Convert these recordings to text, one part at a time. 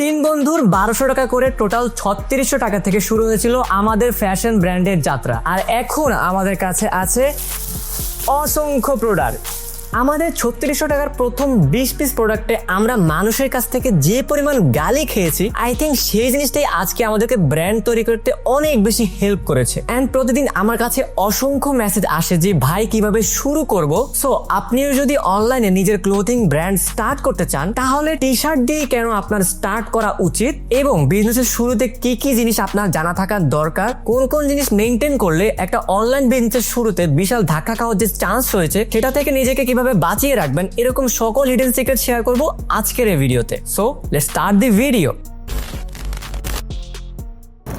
তিন বন্ধুর বারোশো টাকা করে টোটাল ছত্রিশশো টাকা থেকে শুরু হয়েছিল আমাদের ফ্যাশন ব্র্যান্ডের যাত্রা। আর এখন আমাদের কাছে আছে অসংখ্য প্রোডাক্ট আমাদের ছত্রিশশো টাকার প্রথম বিশ পিস প্রোডাক্টে আমরা মানুষের কাছ থেকে যে পরিমাণ গালি খেয়েছি আই থিঙ্ক সেই জিনিসটাই আজকে আমাদেরকে ব্র্যান্ড তৈরি করতে অনেক বেশি হেল্প করেছে। অ্যান্ড প্রতিদিন আমার কাছে অসংখ্য মেসেজ আসে যে, ভাই, কীভাবে শুরু করব? সো আপনিও যদি অনলাইনে নিজের ক্লোথিং ব্র্যান্ড স্টার্ট করতে চান, তাহলে টি শার্ট দিয়ে কেন আপনার স্টার্ট করা উচিত? এবং বিজনেসের শুরুতে কি কি জিনিস আপনার জানা থাকার দরকার? কোন কোন জিনিস মেনটেন করলে একটা অনলাইন বিজনেসের শুরুতে বিশাল ধাক্কা খাওয়ার যে চান্স রয়েছে, সেটা থেকে নিজেকে কীভাবে বাঁচিয়ে রাখবেন, এরকম সকল হিডেন সিক্রেট শেয়ার করব আজকের এই ভিডিওতে so let start the video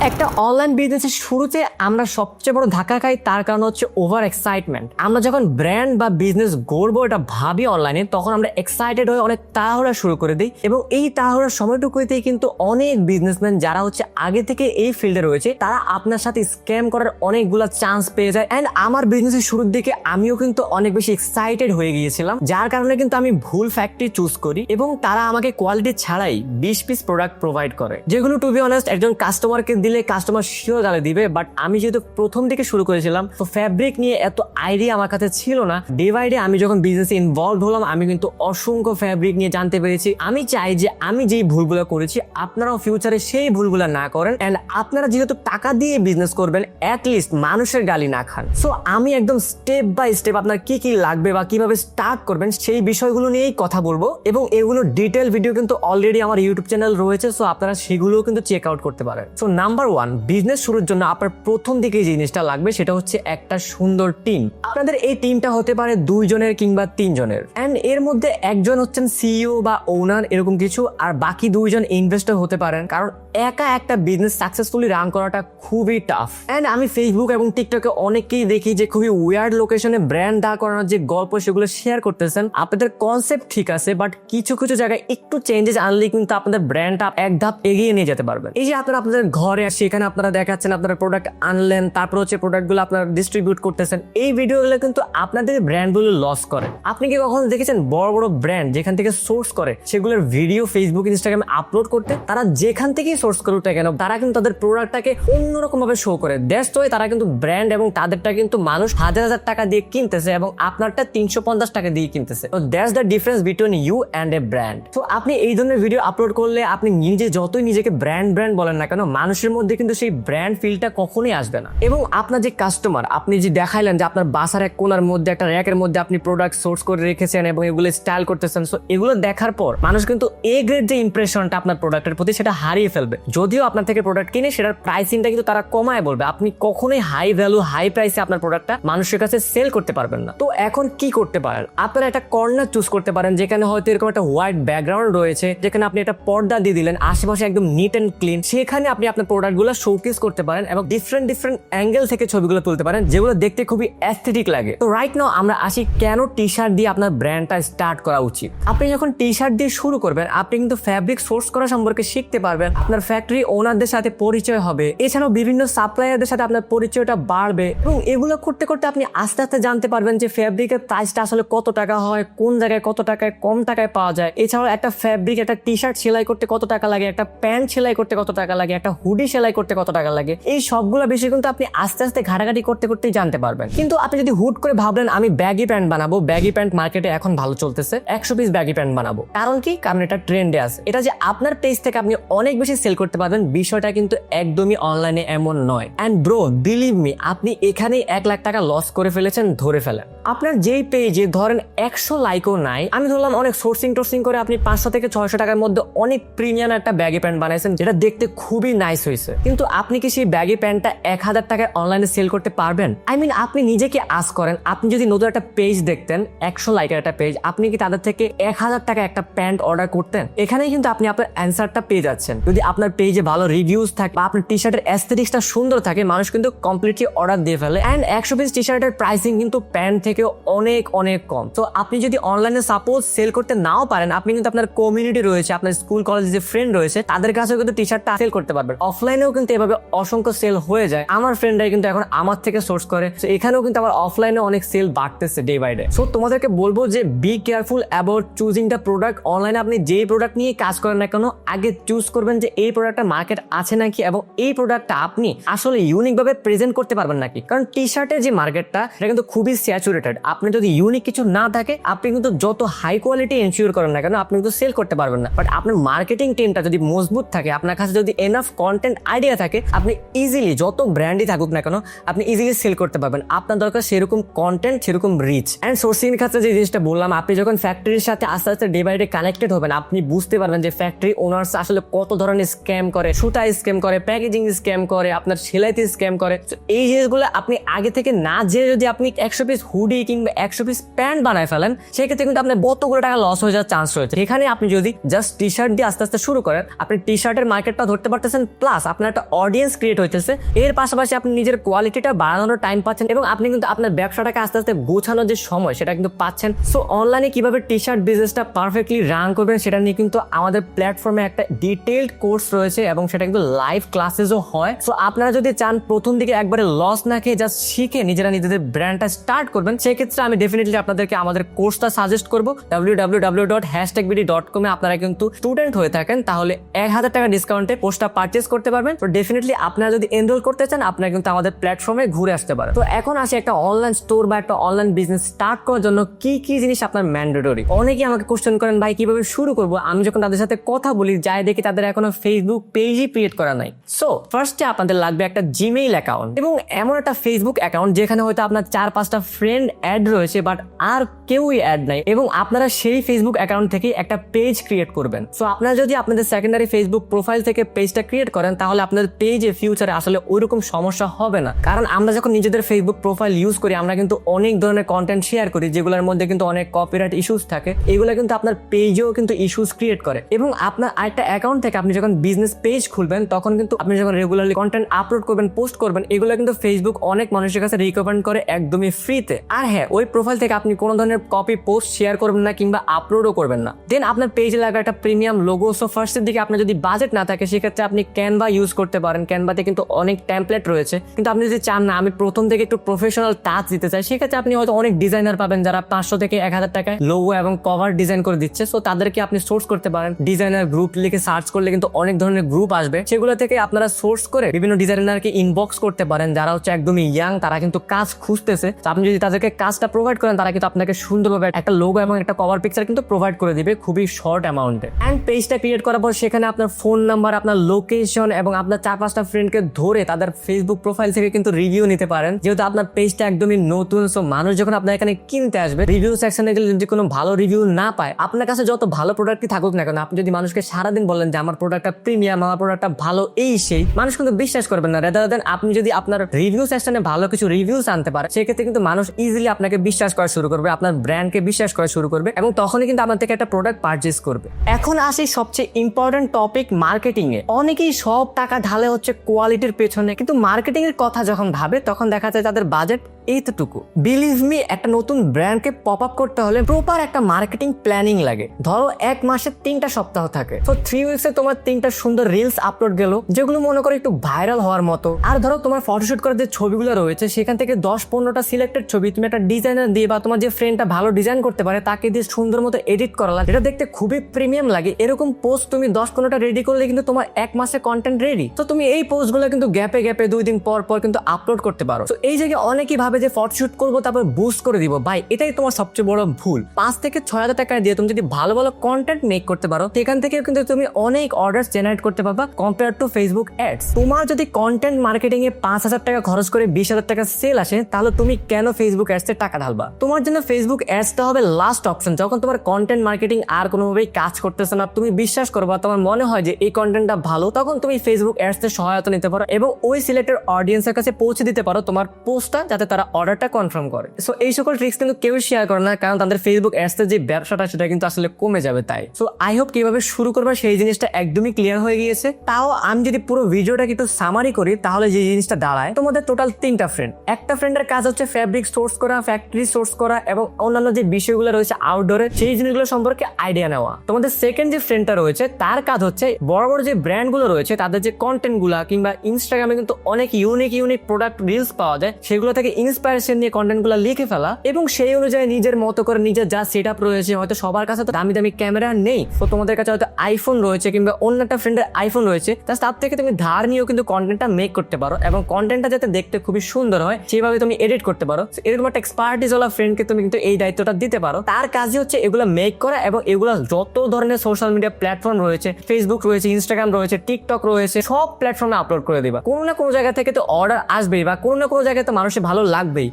একটা অনলাইন বিজনেসের শুরুতে আমরা সবচেয়ে বড় ধাক্কা খাই, তার কারণ হচ্ছে ওভার এক্সাইটমেন্ট আমরা যখন ব্র্যান্ড বা বিজনেস গড়বো, এটা ভাবি অনলাইনে তখন আমরা এক্সাইটেড হয়ে অনেক তাড়াহুড়া শুরু করে দিই এবং এই তাড়াহুড়ার সময়টুকুতেই কিন্তু অনেক বিজনেসম্যান যারা হচ্ছে আগে থেকে এই ফিল্ডে রয়েছে, তারা আপনার সাথে স্ক্যাম করার অনেকগুলো চান্স পেয়ে যায়। অ্যান্ড আমার বিজনেসের শুরুর দিকে আমিও কিন্তু অনেক বেশি এক্সাইটেড হয়ে গিয়েছিলাম, যার কারণে কিন্তু আমি ভুল ফ্যাক্টরি চুজ করি এবং তারা আমাকে কোয়ালিটি ছাড়াই বিশ পিস প্রোডাক্ট প্রোভাইড করে। যেগুলো টু বি অনেস্ট একজন কাস্টমারকে দিলে কাস্টমার শিওর গালে দিবে বাট আমি যেহেতু প্রথম দিকে শুরু করেছিলাম, তো ফ্যাব্রিক নিয়ে এত আইডিয়া আমার কাছে ছিল না। ডে বাই ডে আমি যখন বিজনেসে ইনভলভ হলাম, আমি কিন্তু অসংখ্য ফ্যাব্রিক নিয়ে জানতে পেরেছি। আমি চাই যে আমি যেই ভুলগুলো করেছি, আপনারাও ফিউচারে সেই ভুলগুলো না করেন অ্যান্ড আপনারা যেহেতু টাকা দিয়ে বিজনেস করবেন অ্যাটলিস্ট মানুষের গালি না খান। সো আমি একদম স্টেপ বাই স্টেপ আপনার কি কি লাগবে বা কীভাবে স্টার্ট করবেন, সেই বিষয়গুলো নিয়েই কথা বলব, এবং এগুলো ডিটেল ভিডিও কিন্তু অলরেডি আমার ইউটিউব চ্যানেল রয়েছে সো আপনারা সেগুলোও কিন্তু চেক আউট করতে পারেন। সো নাম্বার ওয়ান বিজনেস শুরুর জন্য আপনার প্রথম দিকে যে জিনিসটা লাগবে সেটা হচ্ছে একটা সুন্দর টিম আপনাদের এই টিমটা হতে পারে দুইজনের কিংবা তিনজনের। অ্যান্ড এর মধ্যে একজন হচ্ছেন সিইও বা ওনার এরকম কিছু, আর বাকি দুইজন ইনভেস্টর হতে পারেন। কারণ একা একটা বিজনেস সাকসেসফুলি রান করাটা খুবই টাফ অ্যান্ড আমি ফেসবুক এবং টিকটকে অনেককেই দেখি যে খুবই ওয়ার্ড লোকেশনে ব্র্যান্ড দাঁড় করানোর যে গল্প সেগুলো শেয়ার করতেছেন। আপনাদের কনসেপ্ট ঠিক আছে বাট কিছু কিছু জায়গায় একটু চেঞ্জেস আনলে কিন্তু আপনাদের ব্র্যান্ডটা এক ধাপ এগিয়ে নিয়ে যেতে পারবেন। এই যে আপনারা আপনাদের ঘরে সেখানে আপনারা দেখাচ্ছেন আপনারা প্রোডাক্ট আনলেন, তারপর হচ্ছে প্রোডাক্টগুলো আপনারা ডিস্ট্রিবিউট করতেছেন। এই ভিডিওগুলো কিন্তু আপনাদের ব্র্যান্ডগুলো লস করে। আপনি কি কখনো দেখেছেন বড় বড় ব্র্যান্ড যেখান থেকে সোর্স করে, সেগুলোর ভিডিও ফেসবুক ইনস্টাগ্রামে আপলোড করতে, তারা যেখান থেকেই সোর্স করুক না কেন, তারা কিন্তু তাদের প্রোডাক্টটাকে অন্যরকম ভাবে শো করে। দ্যাটস ওয়াই তারা কিন্তু ব্র্যান্ড এবং তাদেরটা কিন্তু মানুষ হাজার হাজার টাকা দিয়ে কিনতেছে এবং আপনারটা তিনশো পঞ্চাশ টাকা দিয়ে কিনতেছে। তো that's the difference between you and a brand তো আপনি এই ধরনের ভিডিও আপলোড করলে আপনি নিজে যতই নিজেকে ব্র্যান্ড ব্র্যান্ড বলেন না কেন, মানুষের মধ্যে কিন্তু সেই ব্র্যান্ড ফিলটা কখনোই আসবে না। এবং আপনার যে কাস্টমার আপনি যে দেখাইলেন যে আপনার বাসার এক কোনার মধ্যে, একটা র্যাকের মধ্যে আপনি প্রোডাক্ট সোর্স করে রেখেছেন এবং এগুলো স্টাইল করতেছেন সো এগুলো দেখার পর মানুষ কিন্তু এ গ্রেড যে ইমপ্রেশনটা আপনার প্রোডাক্টের প্রতি সেটা হারিয়ে ফেলবে। যদিও আপনার থেকে প্রোডাক্ট কিনে সেটার প্রাইসিংটা কিন্তু তারা কমায় বলবে। আপনি কখনোই হাই ভ্যালু হাই প্রাইসে আপনার প্রোডাক্টটা মানুষের কাছে সেল করতে পারবেন না। তো এখন কি করতে পারেন? আপনারা একটা কর্নার চুজ করতে পারেন, যেখানে হয়তো এরকম একটা হোয়াইট ব্যাকগ্রাউন্ড রয়েছে, যেখানে আপনি একটা পর্দা দিয়ে দিলেন, আশেপাশে একদম নিট অ্যান্ড ক্লিন সেখানে আপনি আপনার প্রোডাক্টগুলো শোকেস করতে পারেন এবং ডিফারেন্ট ডিফারেন্ট অ্যাঙ্গেল থেকে ছবিগুলো তুলতে পারেন, যেগুলো দেখতে খুবই অ্যাস্থেটিক লাগে। তো রাইট নাও আমরা আসি কেন টি শার্ট দিয়ে আপনার ব্র্যান্ডটা স্টার্ট করা উচিত? আপনি যখন টি শার্ট দিয়ে শুরু করবেন, আপনি কিন্তু ফ্যাব্রিক সোর্স করা সম্পর্কে শিখতে পারবেন, আপনার ফ্যাক্টরি ওনারদের সাথে পরিচয় হবে, এছাড়াও বিভিন্ন সাপ্লায়ারদের সাথে আপনার পরিচয়টা বাড়বে এবং এগুলো করতে করতে আপনি আস্তে আস্তে জানতে পারবেন যে ফ্যাব্রিকের প্রাইসটা আসলে কত টাকা হয়, কোন জায়গায় কত টাকায়, কম টাকায় পাওয়া যায়। এছাড়াও একটা ফ্যাব্রিক একটা টি শার্ট সেলাই করতে কত টাকা লাগে, একটা প্যান্ট সেলাই করতে কত টাকা লাগে, একটা হুডি সেলাই করতে কত টাকা লাগে? এই সবগুলো বিষয় কিন্তু আপনি আস্তে আস্তে ঘাটাঘাটি করতে করতেই জানতে পারবেন। কিন্তু আপনি যদি হুট করে ভাবলেন, আমি ব্যাগি প্যান্ট বানাবো ব্যাগি প্যান্ট মার্কেটে এখন ভালো চলতেছে, একশো পিস ব্যাগি প্যান্ট বানাবো। কারণ কি? কারণ এটা ট্রেন্ডে আছে। এটা যে আপনার পেজ থেকে আপনি অনেক বেশি সেল করতে পারবেন, বিষয়টা কিন্তু একদমই অনলাইনে এমন নয়। অ্যান্ড ব্রো বিলিভ মি আপনি এখানেই এক লাখ টাকা লস করে ফেলেছেন, ধরে ফেলেন। আপনার যেই পেজে ধরেন একশো লাইকও নাই, আমি ধরলাম অনেক সোর্সিং টোর্সিং করে আপনি পাঁচশো থেকে ছয়শো টাকার মধ্যে অনেক প্রিমিয়াম একটা ব্যাগি প্যান্ট বানাইছেন, যেটা দেখতে খুবই নাইস হয়েছে। কিন্তু আপনি কি সেই ব্যাগি প্যান্টটা এক হাজার টাকায় অনলাইনে সেল করতে পারবেন? আই মিন আপনি নিজেকে আস করেন? আপনি যদি নতুন একটা পেজ দেখতেন, একশো লাইকের একটা পেজ আপনি কি তাদের থেকে এক হাজার টাকা একটা প্যান্ট অর্ডার করতেন? এখানেই কিন্তু আপনি আপনার অ্যান্সারটা পেয়ে যাচ্ছেন। যদি আপনার পেজে ভালো রিভিউজ থাকে বা আপনার টি শার্টের অ্যাস্থেটিক্সটা সুন্দর থাকে, মানুষ কিন্তু কমপ্লিটলি অর্ডার দিয়ে ফেলে। অ্যান্ড একশো পিস টি শার্টের প্রাইসিং কিন্তু প্যান্ট থেকে থেকে অনেক অনেক কম। তো আপনি যদি অনলাইনে সাপোজ সেল করতে নাও পারেন, আপনি কিন্তু আপনার কমিউনিটি রয়েছে, আপনার স্কুল কলেজে যে ফ্রেন্ড রয়েছে, তাদের কাছেও কিন্তু টি শার্টটা সেল করতে পারবেন। অফলাইনেও কিন্তু এভাবে অসংখ্য সেল হয়ে যায়। আমার ফ্রেন্ডরাই কিন্তু এখন আমার থেকে সোর্স করে। তো এখানেও কিন্তু আমার অফলাইনে অনেক সেল বাড়তেছে ডে বাই ডে সো তোমাদেরকে বলব যে be careful about choosing the product অনলাইনে আপনি যেই প্রোডাক্ট নিয়ে কাজ করেন না কেন, আগে চুজ করবেন যে এই প্রোডাক্টটা মার্কেট আছে নাকি এবং এই প্রোডাক্টটা আপনি আসলে ইউনিক ভাবে প্রেজেন্ট করতে পারবেন নাকি। কারণ টি শার্টের যে মার্কেটটা এটা কিন্তু খুবই স্যাচুরেটেড আপনি যদি ইউনিক কিছু না থাকে, আপনি কিন্তু যত হাই কোয়ালিটি এনশিওর করেন না কেন, আপনি কিন্তু সেল করতে পারবেন না। বাট আপনার মার্কেটিং টিমটা যদি মজবুত থাকে, আপনার কাছে যদি এনাফ কন্টেন্ট আইডিয়া থাকে, আপনি ইজিলি যত ব্র্যান্ডই থাকুক না কেন, আপনি ইজিলি সেল করতে পারবেন। আপনার দরকার সেরকম কন্টেন্ট সেরকম রিচ অ্যান্ড সোর্সিং ক্ষেত্রে যে জিনিসটা বললাম, আপনি যখন ফ্যাক্টরির সাথে আস্তে আস্তে ডে বাই ডে কানেক্টেড হবেন, আপনি বুঝতে পারবেন যে ফ্যাক্টরি ওনার্স আসলে কত ধরনের স্ক্যাম করে, সুতা স্ক্যাম করে প্যাকেজিং স্ক্যাম করে, আপনার সেলাইতে স্ক্যাম করে। এই জিনিসগুলো আপনি আগে থেকে না যে যদি আপনি একশো পিস হুডি কিংবা একশো পিস প্যান্ট বানায় ফেলেন, সেক্ষেত্রে কিন্তু আপনার কতগুলো টাকা লস হয়ে যাওয়ার চান্স রয়েছে। এখানে আপনি যদি জাস্ট টি শার্ট দিয়ে আস্তে আস্তে শুরু করেন, আপনি টি শার্টের মার্কেটটা ধরতে পারতেছেন প্লাস আপনার একটা অডিয়েন্স ক্রিয়েট হইতেছে। এর পাশাপাশি আপনি নিজের কোয়ালিটিটা বাড়ানোর টাইম পাচ্ছেন এবং আপনি কিন্তু আপনার ব্যবসাটাকে আস্তে আস্তে গোছানোর যে সময়, সেটা কিন্তু পাচ্ছেন। সো অনলাইনে কীভাবে টি শার্ট বিজনেসটা পারফেক্টলি রান করবেন, সেটা নিয়ে কিন্তু আমাদের প্ল্যাটফর্মে একটা ডিটেলড কোর্স রয়েছে এবং সেটা কিন্তু লাইভ ক্লাসেসও হয়। সো আপনারা যদি চান প্রথম দিকে একবারে লস না খেয়ে জাস্ট শিখে নিজেরা নিজেদের ব্র্যান্ডটা স্টার্ট করবেন সেক্ষেত্রে আমি ডেফিনেটলি আপনাদেরকে আমাদের কোর্সটা সাজেস্ট করব। W W W dot hashtag BD dot কমে আপনারা কিন্তু স্টুডেন্ট হয়ে থাকেন, তাহলে এক হাজার টাকা ডিসকাউন্টে কোর্সটা পারচেস করতে পারবেন। তো ডেফিনেটলি আপনারা যদি এনরোল করতে চান, আপনারা কিন্তু আমাদের প্ল্যাটফর্মে ঘুরে আসতে পারেন। তো এখন আসে একটা অনলাইন স্টোর বা একটা অনলাইন বিজনেস স্টার্ট করার জন্য কি কি জিনিস আপনার ম্যান্ডেটরি অনেকেই আমাকে কোশ্চেন করেন, ভাই, কীভাবে শুরু করব? আমি যখন তাদের সাথে কথা বলি, যাই দেখি তাদের এখনও ফেসবুক পেজই ক্রিয়েট করা নাই। সো ফার্স্টে আপনাদের লাগবে একটা জিমেইল অ্যাকাউন্ট এবং এমন একটা ফেসবুক অ্যাকাউন্ট যেখানে হয়তো আপনার চার পাঁচটা ফ্রেন্ড অ্যাড রয়েছে বাট আর কেউই অ্যাড নাই এবং আপনারা সেই ফেসবুক অ্যাকাউন্ট থেকে একটা পেজ ক্রিয়েট করবেন। সো আপনারা যদি আপনাদের সেকেন্ডারি ফেসবুক প্রোফাইল থেকে পেজটা ক্রিয়েট করেন, তাহলে আপনাদের পেজে ফিউচারে আসলে ওইরকম সমস্যা হবে না। কারণ আমরা যখন নিজেদের ফেসবুক প্রোফাইল ইউজ করি, আমরা কিন্তু অনেক ধরনের কন্টেন্ট শেয়ার করি, যেগুলোর মধ্যে কিন্তু অনেক কপিরাইট ইস্যুস থাকে। এগুলো কিন্তু আপনার পেজেও কিন্তু ইস্যুস ক্রিয়েট করে। এবং আপনার আরেকটা অ্যাকাউন্ট থেকে আপনি যখন বিজনেস পেজ খুলবেন, তখন কিন্তু আপনি যখন রেগুলারলি কন্টেন্ট আপলোড করবেন পোস্ট করবেন, এগুলো কিন্তু ফেসবুক অনেক মানুষের কাছে রিকমেন্ড করে একদমই ফ্রিতে আর হ্যাঁ ওই প্রোফাইল থেকে আপনি কোনো ধরনের কপি পোস্ট শেয়ার করবেন না কিংবা আপলোডও করবেন না। দেন আপনার পেজে লাগা একটা প্রিমিয়াম লোগো সো ফার্স্টের দিকে আপনার যদি বাজেট না থাকে, সেক্ষেত্রে আপনি ক্যানভা ইউজ করতে পারেন। ক্যানভাতে কিন্তু অনেক ট্যাম্পলেট রয়েছে। কিন্তু আপনি যদি চান না, আমি প্রথম থেকে একটু প্রফেশনাল টাচ দিতে চাই, সেক্ষেত্রে আপনি হয়তো অনেক ডিজাইনার পাবেন যারা পাঁচশো থেকে এক হাজার টাকায় লোগো এবং কভার ডিজাইন করে দিচ্ছে। সো তাদেরকে আপনি সোর্স করতে পারেন। ডিজাইনার গ্রুপ লিখে সার্চ করলে কিন্তু অনেক ধরনের গ্রুপ আসবে। সেগুলো থেকে আপনারা সোর্স করে বিভিন্ন ডিজাইনারকে ইনবক্স করতে পারেন। যারা হচ্ছে একদমই ইয়াং তারা কিন্তু কাজ খুঁজতেছে। আপনি যদি তাদেরকে কাজটা প্রোভাইড করেন, তারা কিন্তু আপনাকে সুন্দরভাবে একটা লোগো এবং একটা কভার পিকচার কিন্তু প্রোভাইড করে দিবে খুবই শর্ট অ্যামাউন্টে অ্যান্ড পেজটা ক্রিয়েট করার পর সেখানে আপনার ফোন নাম্বার আপনার লোকেশন এবং আপনার চার পাঁচটা ফ্রেন্ডকে ধরে তাদের ফেসবুক প্রোফাইল থেকে কিন্তু রিভিউ নিতে পারেন। যেহেতু আপনার পেজটা একদমই নতুন সো মানুষ যখন আপনার এখানে কিনতে আসবে রিভিউ সেকশনে গেলে যদি কোনো ভালো রিভিউ না পায়, আপনার কাছে যত ভালো প্রোডাক্টই থাকুক না কেন, আপনি যদি মানুষকে সারাদিন বলেন যে, আমার প্রোডাক্টটা প্রিমিয়াম আমার প্রোডাক্টটা ভালো এই সেই, মানুষ কিন্তু বিশ্বাস করবেন না। রেদার দেন আপনি যদি আপনার রিভিউ সেকশনে ভালো কিছু রিভিউস আনতে পারেন, সেক্ষেত্রে কিন্তু মানুষ ইজিলি আপনাকে বিশ্বাস করা শুরু করবে, আপনার ব্র্যান্ডকে বিশ্বাস করা শুরু করবে এবং তখনই কিন্তু আপনার থেকে একটা প্রোডাক্ট পারচেস করবে। এখন আসি সবচেয়ে ইম্পর্টেন্ট টপিক মার্কেটিং এ। অনেকেই সব টাকা ঢালে হচ্ছে কোয়ালিটির পেছনে, কিন্তু মার্কেটিং এর কথা যখন ভাবে, তখন দেখা যায় তাদের বাজেট এইতটুকু। বিলিভ মি একটা নতুন ব্র্যান্ডকে পপ আপ করতে হলে প্রপার একটা মার্কেটিং প্ল্যানিং লাগে। ধরো, এক মাসে তিনটা সপ্তাহ থাকে। তো থ্রি উইক্সে তোমার তিনটা সুন্দর রিলস আপলোড গেল, যেগুলো মনে করো একটু ভাইরাল হওয়ার মতো। আর ধরো, তোমার ফটোশুট করার যে ছবিগুলো রয়েছে, সেখান থেকে দশ পনেরোটা সিলেক্টেড ছবি তুমি একটা ডিজাইনার দিয়ে বা তোমার যে ফ্রেন্ডটা ভালো ডিজাইন করতে পারে, তাকে দিয়ে সুন্দর মতো এডিট করালা এটা দেখতে খুবই প্রিমিয়াম লাগে। এরকম পোস্ট তুমি দশ পনেরোটা রেডি করলে কিন্তু তোমার এক মাসে কন্টেন্ট রেডি তো তুমি এই পোস্টগুলো কিন্তু গ্যাপে গ্যাপে দুই দিন পর পর কিন্তু আপলোড করতে পারো। তো এই জায়গায় অনেকেই ভাবে যে ফটোশুট করব, তারপর বুস্ট করে দিব। ভাই, এটাই তোমার সবচেয়ে বড় ভুল। পাঁচ থেকে ছয় হাজার টাকা দিয়ে তুমি যদি ভালো ভালো কন্টেন্ট মেক করতে পারো, সেখান থেকে কিন্তু তুমি অনেক অর্ডার জেনারেট করতে পারবা কম্পেয়ার টু ফেসবুক অ্যাডস তোমার যদি কন্টেন্ট মার্কেটিং এ পাঁচ হাজার টাকা খরচ করে বিশ হাজার টাকা সেল আসে, তাহলে তুমি কেন ফেসবুক অ্যাডস টাকা ঢালবা? তোমার জন্য ফেসবুক অ্যাডসটা হবে লাস্ট অপশন যখন তোমার কন্টেন্ট মার্কেটিং আর কোনোভাবেই কাজ করতেছে না, তুমি বিশ্বাস করবা, তোমার মনে হয় যে এই কন্টেন্টটা ভালো, তখন তুমি ফেসবুক অ্যাডস এর সহায়তা নিতে পারো এবং ওই সিলেক্টেড অডিয়েন্সের কাছে পৌঁছে দিতে পারো তোমার পোস্টটা যাতে তারা অর্ডারটা কনফার্ম করে। সো এই সকল ট্রিক্স কিন্তু কেউ শেয়ার করে না, কারণ তাদের ফেসবুক অ্যাডসের যে ব্যবসাটা, সেটা কিন্তু আসলে কমে যাবে তাই। সো আই হোপ কীভাবে শুরু করবে সেই জিনিসটা একদমই ক্লিয়ার হয়ে গিয়েছে। তাও আমি যদি পুরো ভিডিওটাকে একটু সামারি করি, তাহলে যে জিনিসটা দাঁড়ায়, তোমাদের টোটাল তিনটা ফ্রেন্ড একটা ফ্রেন্ডের কাজ হচ্ছে ফ্যাব্রিক সোর্স করা ফ্যাক্টরি সোর্স করা এবং অন্যান্য যে বিষয়গুলো রয়েছে আউটডোরে সেই জিনিসগুলো সম্পর্কে আইডিয়া নেওয়া। তোমাদের সেকেন্ড যে ফ্রেন্ডটা রয়েছে, তার কাজ হচ্ছে বড় বড় যে ব্র্যান্ডগুলো রয়েছে, তাদের যে কন্টেন্টগুলা কিংবা ইনস্টাগ্রামে কিন্তু অনেক ইউনিক ইউনিক প্রোডাক্ট রিলস পাওয়া যায়, সেগুলো থেকে ইন্সপায়ারেশন নিয়ে কন্টেন্টগুলো লিখে ফেলা এবং সেই অনুযায়ী নিজের মতো করে নিজের যা সেট আপ রয়েছে, হয়তো সবার কাছে তো দামি দামি ক্যামেরা নেই। তো তোমাদের কাছে হয়তো আইফোন রয়েছে কিংবা অন্য একটা ফ্রেন্ডের আইফোন রয়েছে তার থেকে তুমি ধার নিয়েও কিন্তু কন্টেন্টটা মেক করতে পারো এবং কন্টেন্টটা যাতে দেখতে খুবই সুন্দর হয়, সেভাবে তুমি এডিট করতে পারো। এরকম একটা এক্সপার্টিস ওলা ফ্রেন্ডকে তুমি কিন্তু এই দায়িত্বটা দিতে পারো। তার কাজই হচ্ছে এগুলো মেক করা এবং এগুলো যত ধরনের সোশ্যাল মিডিয়া প্ল্যাটফর্ম রয়েছে ফেসবুক রয়েছে ইনস্টাগ্রাম রয়েছে টিকটক রয়েছে, সব প্ল্যাটফর্মে আপলোড করে দিবা। কোনো না কোনো জায়গা থেকে তো অর্ডার আসবেই বা কোনো না কোনো জায়গায় তো মানুষের ভালো লাগবেই।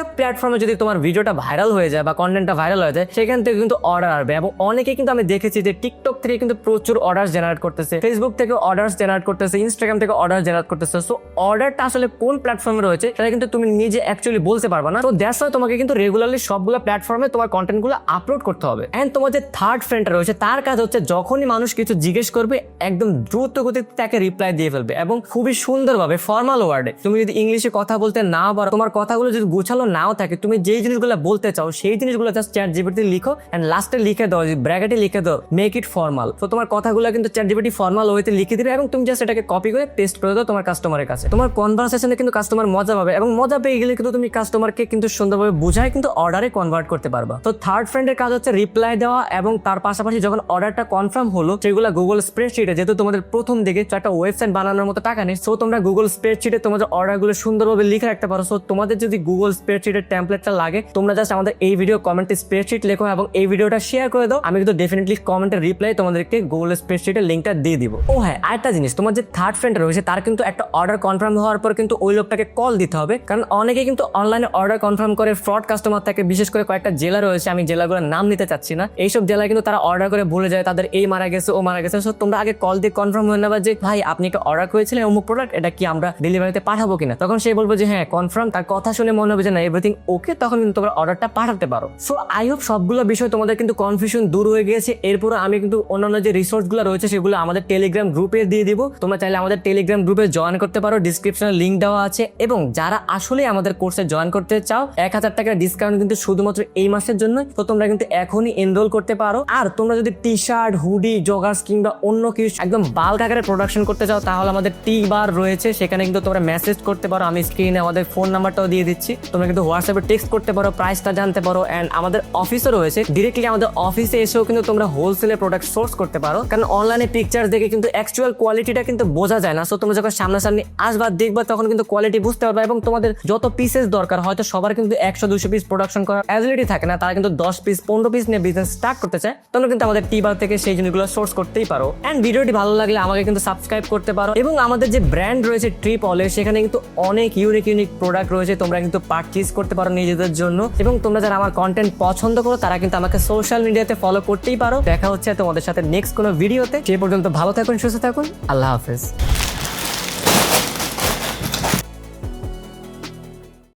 একটা প্ল্যাটফর্মে যদি তোমার ভিডিওটা ভাইরাল হয়ে যায় বা কন্টেন্টটা ভাইরাল হয়ে যায়, সেখান থেকে কিন্তু অর্ডার আসবে। এবং অনেকে কিন্তু আমি দেখেছি যে টিকটক থেকে কিন্তু প্রচুর অর্ডার জেনারেট করতেছে ফেসবুক থেকে অর্ডার জেনারেট করতেছে ইনস্টাগ্রাম থেকে অর্ডার জেনারেট করতেছে। সো অর্ডারটা আসলে কোন প্ল্যাটফর্মে রয়েছে, সেটা কিন্তু তুমি নিজে অ্যাকচুয়ালি বলতে পারবে না। তো দ্যাটস ওয়াই তোমাকে কিন্তু রেগুলারলি সবগুলো প্ল্যাটফর্মে তোমার কন্টেন্টগুলো আপলোড করতে হবে। এন্ড তোমার যে থার্ড ফ্রেন্ডটা রয়েছে, তার কাজ হচ্ছে যখনই মানুষ কিছু জিজ্ঞেস করবে, একদম দ্রুত গতিতে তাকে রিপ্লাই দিয়ে ফেলবে। এবং খুবই সুন্দরভাবে ফর্মাল ওয়ার্ডে তুমি যদি ইংলিশে কথা বলতে না পারো, তোমার কথাগুলো যদি গোছালো নাও থাকে, তুমি যেই জিনিসগুলো বলতে চাও, সেই জিনিসগুলো জাস্ট চ্যাট জিপিটি লিখো এন্ড লাস্টে লিখে দাও ব্র্যাকেটে লিখে দাও মেক ইট ফর্মাল তো তোমার কথাগুলো কিন্তু চ্যাট জিপিটি ফর্মাল ওয়েতে লিখে দিবে এবং তুমি জাস্ট এটাকে কপি করে পেস্ট করে দাও তোমার কাস্টমারের কাছে। তোমার কনভারসেশনে কিন্তু কাস্টমার মজা পাবে এবং মজা পেয়ে গেলে কিন্তু তুমি কাস্টমারকে কিন্তু সুন্দরভাবে বুঝায় কিন্তু অর্ডারে কনভার্ট করতে পারবা। তো থার্ড ফ্রেন্ডের কাজ হচ্ছে রিপ্লাই দেওয়া এবং তার পাশাপাশি যখন অর্ডারটা কনফার্ম হলো, সেগুলো গুগল স্প্রেডশিটে যেহেতু তোমাদের প্রথম দিকে একটা ওয়েবসাইট বানানোর মতো টাকা নেই সো তোমরা গুগল স্প্রেডশিটে তোমাদের অর্ডারগুলো সুন্দরভাবে লিখে রাখতে পারো। সো তোমাদের যদি গুগল স্প্রেডশিটের টেমপ্লেটটা লাগে, তোমরা জাস্ট আমাদের এই ভিডিও কমেন্টে স্প্রেডশিট লেখো এবং এই ভিডিওটা শেয়ার করে দাও, আমি কিন্তু ডেফিনেটলি কমেন্টের রিপ্লাই তোমাদেরকে গুগল স্প্রেডশিটের লিঙ্কটা দিয়ে দিব। ও হ্যাঁ আরেকটা জিনিস, তোমার যে থার্ড ফ্রেন্ড রয়েছে, তার কিন্তু একটা অর্ডার কনফার্ম হওয়ার পর কিন্তু ওই লোকটাকে কল দিতে হবে, কারণ অনেকে কিন্তু অনলাইনে অর্ডার কনফার্ম করে ফ্রড কাস্টমার থাকে, বিশেষ করে কয়েকটা জেলা রয়েছে, আমি জেলাগুলোর নাম নিতে চাচ্ছি না, এইসব জেলায় কিন্তু তারা অর্ডার করে ভুলে যায়, তাদের এই মারা গেছে, ও মারা গেছে সো তোমরা আগে কল দিয়ে কনফার্ম হয়ে নেবা যে, ভাই, আপনি একটা অর্ডার করেছিলেন, অমুক প্রোডাক্ট এটা কি আমরা ডেলিভারিতে পাঠাবো কিনা? তখন সে বলব যে হ্যাঁ কনফার্ম তার কথা শুনে মনে হবে যে, না এভরিথিং ওকে তখন কিন্তু তোমরা অর্ডারটা পাঠাতে পারো। সো আই হোপ সবগুলো বিষয় তোমাদের কিন্তু কনফিউশন দূর হয়ে গিয়েছে। এরপর আমি কিন্তু অন্যান্য যে রিসোর্সগুলো রয়েছে, সেগুলো আমাদের টেলিগ্রাম গ্রুপে দিয়ে দিব। তোমরা চাইলে আমাদের টেলিগ্রাম গ্রুপে জয়েন করতে পারো। ডিসক্রিপশনে লিঙ্ক দেওয়া আছে। এবং যারা আসলে আমাদের কোর্সে জয়েন করতে চাও, এক হাজার টাকার ডিসকাউন্ট কিন্তু শুধুমাত্র এই মাসের জন্য তো তোমরা কিন্তু এখনই এনরোল করতে পারো। আর তোমরা যদি টি শার্ট হুডি জগার্স কিংবা অন্য কিছু একদম বাল্ক আকারে প্রোডাকশন করতে চাও, তাহলে আমাদের টি বার রয়েছে। সেখানে কিন্তু তোমরা মেসেজ করতে পারো। আমি স্ক্রিনে আমাদের ফোন নাম্বারটাও দিয়ে দিচ্ছি। তোমরা কিন্তু হোয়াটসঅ্যাপে টেক্সট করতে পারো প্রাইসটা জানতে পারো অ্যান্ড আমাদের অফিসও রয়েছে। ডিরেক্টলি আমাদের অফিসে এসেও কিন্তু তোমরা হোলসেলের প্রোডাক্ট সোর্স করতে পারো। কারণ অনলাইনে পিকচার দেখে কিন্তু অ্যাকচুয়াল কোয়ালিটিটা কিন্তু বোঝা যায় না। সো তোমরা যখন সামনাসামনি আসবা, দেখবা, তখন কিন্তু কোয়ালিটি বুঝতে পারবে এবং তোমাদের যত পিসেস দরকার, হয়তো সবার কিন্তু একশো, দুশো পিস প্রোডাকশন করার অ্যাবিলিটি থাকে না। তারা কিন্তু দশ পিস পনেরো পিস নিয়ে বিজনেস স্টার্ট করতে চায় তোমরা কিন্তু আমাদের টিবার থেকে সেই জিনিসগুলো সোর্স করতেই পারো। অ্যান্ড ভিডিওটি ভালো লাগলে আমাকে কিন্তু সাবস্ক্রাইব করতে পারো। এবং আমাদের যে ব্র্যান্ড রয়েছে ট্রিপ অলে সেখানে কিন্তু অনেক ইউনিক ইউনিক প্রোডাক্ট রয়েছে। তোমরা কিন্তু পারচেজ করতে পারো নিজেদের জন্য। এবং তোমরা যারা আমার কন্টেন্ট পছন্দ করো, তারা কিন্তু আমাকে সোশ্যাল মিডিয়াতে ফলো করতেই পারো। দেখা হচ্ছে তোমাদের সাথে নেক্সট কোনো ভিডিওতে সে পর্যন্ত ভালো থাকুন, সুস্থ থাকুন। আল্লাহ হাফেজ।